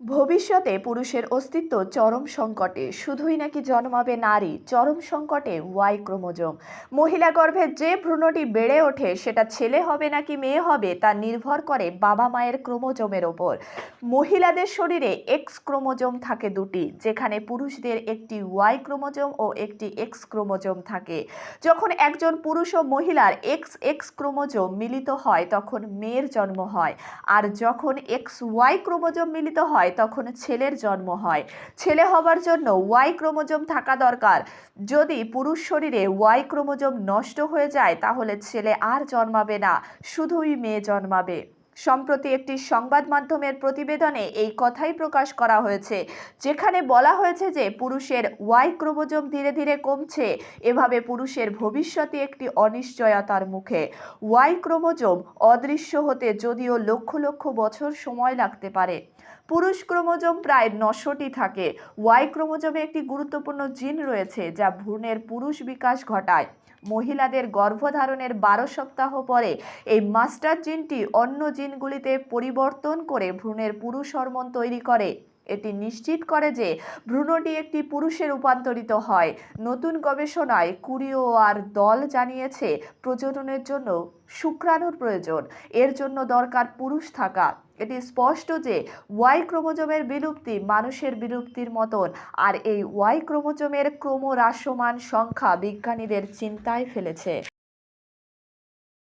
ভবিষ্যতে পুরুষের অস্তিত্ব চরম সংকটে। শুধুই নাকি জন্মাবে নারী, চরম সংকটে ওয়াই ক্রোমোজোম। মহিলা গর্ভে যে ভ্রূণটি বেড়ে ওঠে, সেটা ছেলে হবে নাকি মেয়ে হবে, তা নির্ভর করে বাবা মায়ের ক্রোমোজোমের ওপর। মহিলাদের শরীরে এক্স ক্রোমোজোম থাকে দুটি, যেখানে পুরুষদের একটি ওয়াই ক্রোমোজোম ও একটি এক্স ক্রোমোজোম থাকে। যখন একজন পুরুষ ও মহিলার এক্স এক্স ক্রোমোজোম মিলিত হয়, তখন মেয়ের জন্ম হয়। আর যখন এক্স ওয়াই ক্রোমোজোম মিলিত হয় তখন ছেলের জন্ম হয়। ছেলে হবার জন্য ওয়াই ক্রোমোজোম থাকা দরকার। যদি পুরুষ শরীরে ওয়াই ক্রোমোজোম নষ্ট হয়ে যায়, তাহলে ছেলে আর জন্মাবে না, শুধুই মেয়ে জন্মাবে। সম্প্রতি একটি সংবাদ মাধ্যমের প্রতিবেদনে এই কথাই প্রকাশ করা হয়েছে, যেখানে বলা হয়েছে যে পুরুষের ওয়াই ক্রোমোজোম ধীরে ধীরে কমছে, এভাবে পুরুষের ভবিষ্যতে একটি অনিশ্চয়তার মুখে। ওয়াই ক্রোমোজোম অদৃশ্য হতে যদিও লক্ষ লক্ষ বছর সময় লাগতে পারে। পুরুষ ক্রোমোজোম প্রায় নশোটি থাকে। ওয়াই ক্রোমোজোমে একটি গুরুত্বপূর্ণ জিন রয়েছে, যা ভ্রূণের পুরুষ বিকাশ ঘটায়। মহিলাদের গর্ভধারণের বারো সপ্তাহ পরে এই মাস্টার জিনটি অন্য জিনগুলিতে পরিবর্তন করে ভ্রূণের পুরুষ হরমোন তৈরি করে। এটি নিশ্চিত করে যে ভ্রূণটি একটি পুরুষে রূপান্তরিত হয়। নতুন গবেষণায় কুরিও আর দল জানিয়েছে, প্রজননের জন্য শুক্রাণুর প্রয়োজন। এর জন্য দরকার পুরুষ থাকা। এটি স্পষ্ট যে ওয়াই ক্রোমোজোমের বিলুপ্তি মানুষের বিলুপ্তির মতন। আর এই ওয়াই ক্রোমোজোমের ক্রমহ্রাসমান সংখ্যা বিজ্ঞানীদের চিন্তায় ফেলেছে।